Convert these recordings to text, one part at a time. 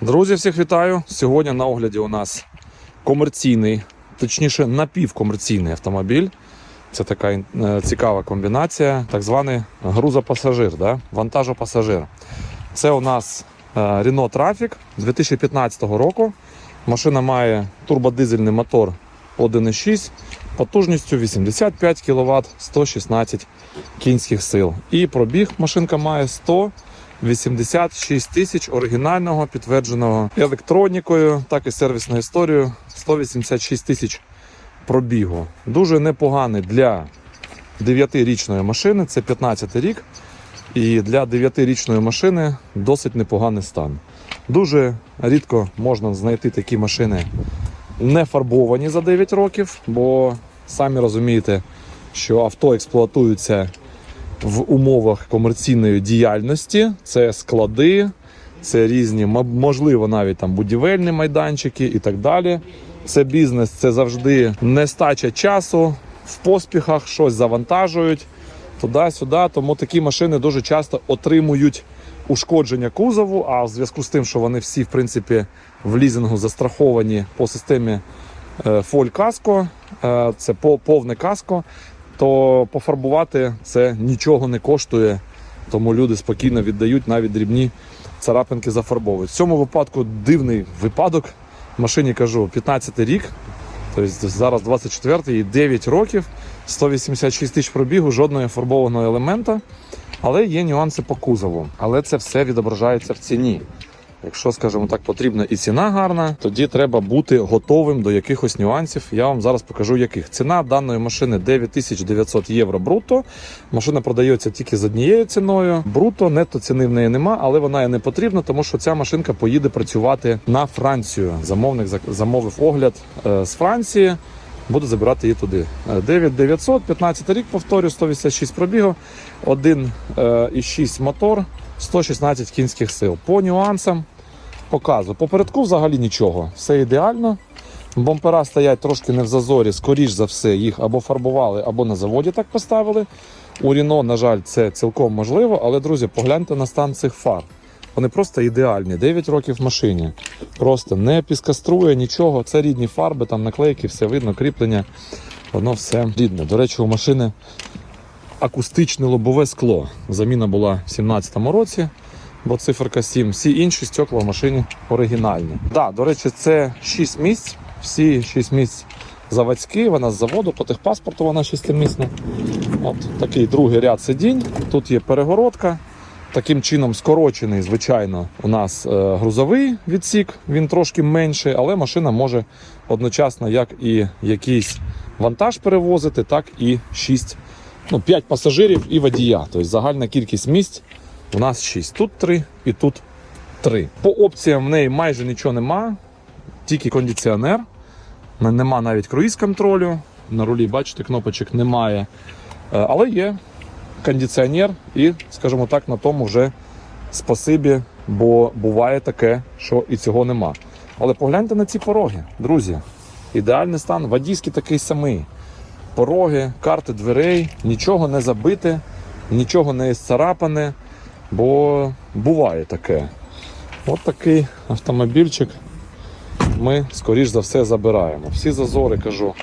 Друзі, всіх вітаю! Сьогодні на огляді у нас комерційний, точніше напівкомерційний автомобіль. Це така е, цікава комбінація, так званий грузопасажир, да? вантажопасажир. Це у нас е, Renault Trafic 2015 року. Машина має турбодизельний мотор 1,6 потужністю 85 кВт 116 кінських сил. І пробіг машинка має 100 86 тисяч оригінального, підтвердженого електронікою, так і сервісною історією. 186 тисяч пробігу. Дуже непоганий для 9-річної машини, це 15 рік. І для 9-річної машини досить непоганий стан. Дуже рідко можна знайти такі машини не фарбовані за 9 років, бо самі розумієте, що авто експлуатуються в умовах комерційної діяльності. Це склади, це різні, можливо, навіть там будівельні майданчики і так далі. Це бізнес, це завжди нестача часу, в поспіхах щось завантажують туди-сюди. Тому такі машини дуже часто отримують ушкодження кузову. А в зв'язку з тим, що вони всі, в принципі, в лізингу застраховані по системі е, Фоль Каско, е, це повне каско, то пофарбувати це нічого не коштує. Тому люди спокійно віддають навіть дрібні царапинки зафарбовують. В цьому випадку дивний випадок. Машині кажу 15 рік, тобто зараз 24 і 9 років, 186 тисяч пробігу, жодного фарбованого елемента. Але є нюанси по кузову. Але це все відображається в ціні. Якщо, скажімо так, потрібна і ціна гарна, тоді треба бути готовим до якихось нюансів. Я вам зараз покажу, яких. Ціна даної машини 9900 євро брутто. Машина продається тільки з однією ціною. Бруто, нетто ціни в неї нема, але вона і не потрібна, тому що ця машинка поїде працювати на Францію. Замовник замовив огляд е, з Франції. Буду забирати її туди. Е, 9900, 15 рік, повторю, 186 пробігу, 1,6 мотор, 116 кінських сил. По нюансам показую. Попередку взагалі нічого. Все ідеально. Бампера стоять трошки не в зазорі, скоріш за все, їх або фарбували, або на заводі так поставили. У Ріно, на жаль, це цілком можливо, але, друзі, погляньте на стан цих фар. Вони просто ідеальні. 9 років в машині. Просто не піскаструє нічого. Це рідні фарби, там наклейки, все видно, кріплення. Воно все рідне. До речі, у машини акустичне лобове скло. Заміна була в 2017 році, бо циферка 7. Всі інші стекла в машині оригінальні. Да, до речі, це 6 місць. Всі 6 місць заводські, вона з заводу, по техпаспорту вона шестимісна. От такий другий ряд сидінь. Тут є перегородка. Таким чином скорочений, звичайно, у нас е, грузовий відсік, він трошки менший, але машина може одночасно як і якийсь вантаж перевозити, так і 6, ну, 5 пасажирів і водія. Тобто загальна кількість місць у нас 6. Тут 3 і тут 3. По опціям в неї майже нічого нема, тільки кондиціонер. Нема навіть круїз-контролю. На рулі, бачите, кнопочок немає. Е, Але є кондиціонер і, скажімо так, на тому вже спасибі, бо буває таке, що і цього нема. Але погляньте на ці пороги, друзі. Ідеальний стан, водійський такий самий. Пороги, карти дверей, нічого не забите, нічого не зцарапане, бо буває таке. От такий автомобільчик ми, скоріш за все, забираємо. Всі зазори, кажу,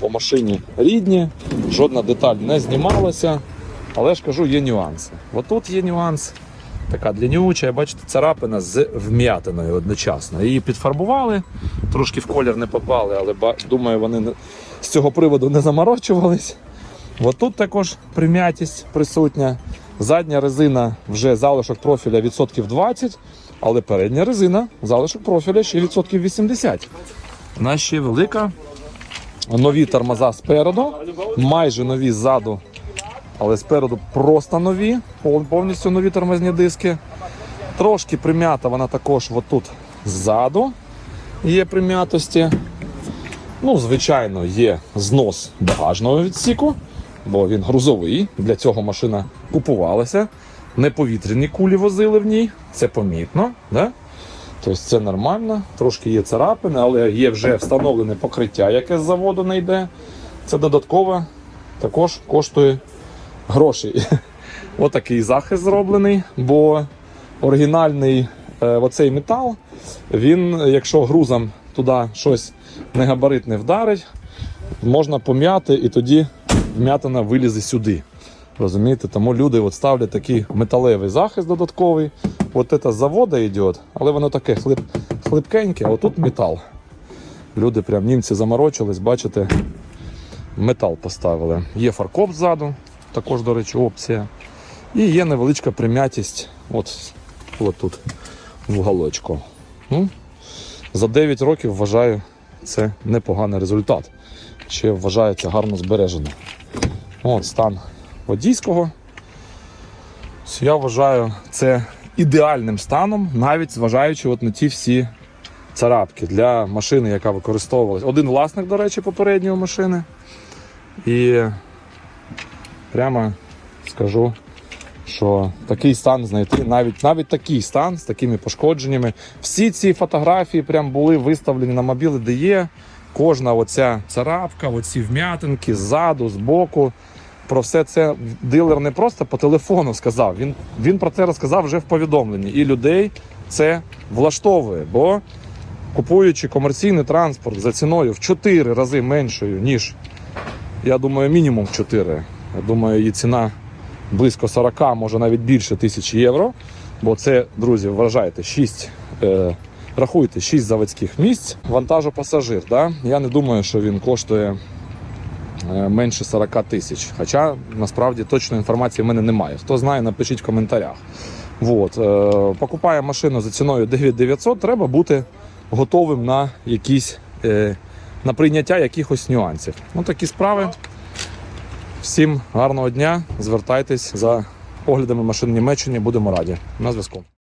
по машині рідні, жодна деталь не знімалася. Але ж кажу, є нюанси. От тут є нюанс. Така длиннюча, бачите, царапина з вм'ятиною одночасно. Її підфарбували, трошки в колір не попали, але думаю, вони з цього приводу не заморочувались. От тут також прим'ятість присутня. Задня резина вже залишок профіля відсотків 20, але передня резина залишок профіля ще відсотків 80. Вона ще велика. Нові тормоза спереду, майже нові ззаду але спереду просто нові, повністю нові тормозні диски. Трошки прим'ята вона також отут ззаду є прим'ятості. Ну, звичайно, є знос багажного відсіку, бо він грузовий. Для цього машина купувалася. Неповітряні кулі возили в ній, це помітно. Да? Тобто це нормально, трошки є царапини, але є вже встановлене покриття, яке з заводу не йде. Це додатково також коштує грошей. Отакий захист зроблений, бо оригінальний е, оцей метал, він, якщо грузом туди щось негабаритне вдарить, можна пом'яти і тоді вм'ятина вилізе сюди. Розумієте? Тому люди от ставлять такий металевий захист додатковий. От це з заводу йде, але воно таке хлип, хлипкеньке, а отут метал. Люди прям німці заморочились, бачите, метал поставили. Є фаркоп ззаду, також, до речі, опція. І є невеличка прим'ятість от, от тут, в уголочку. Ну, за 9 років вважаю, це непоганий результат. Ще вважається гарно збережено. От стан водійського. Я вважаю це ідеальним станом, навіть зважаючи от на ті всі царапки для машини, яка використовувалась. Один власник, до речі, попередньої машини. І прямо скажу, що такий стан знайти, навіть, навіть такий стан з такими пошкодженнями. Всі ці фотографії прям були виставлені на мобіли, де є. Кожна оця царапка, оці вм'ятинки ззаду, збоку. Про все це дилер не просто по телефону сказав. Він, він про це розказав вже в повідомленні. І людей це влаштовує, бо купуючи комерційний транспорт за ціною в 4 рази меншою, ніж, я думаю, мінімум в 4. Я думаю, її ціна близько 40, може навіть більше тисяч євро. Бо це, друзі, вважайте, 6, е, рахуйте, 6 заводських місць. Вантажу пасажир. Да? Я не думаю, що він коштує е, менше 40 тисяч. Хоча насправді точної інформації в мене немає. Хто знає, напишіть в коментарях. Вот. Е, покупає машину за ціною 9900, треба бути готовим на якісь е, на прийняття якихось нюансів. Ну такі справи. Всім гарного дня. Звертайтесь за оглядами машин в Німеччині. Будемо раді. На зв'язку.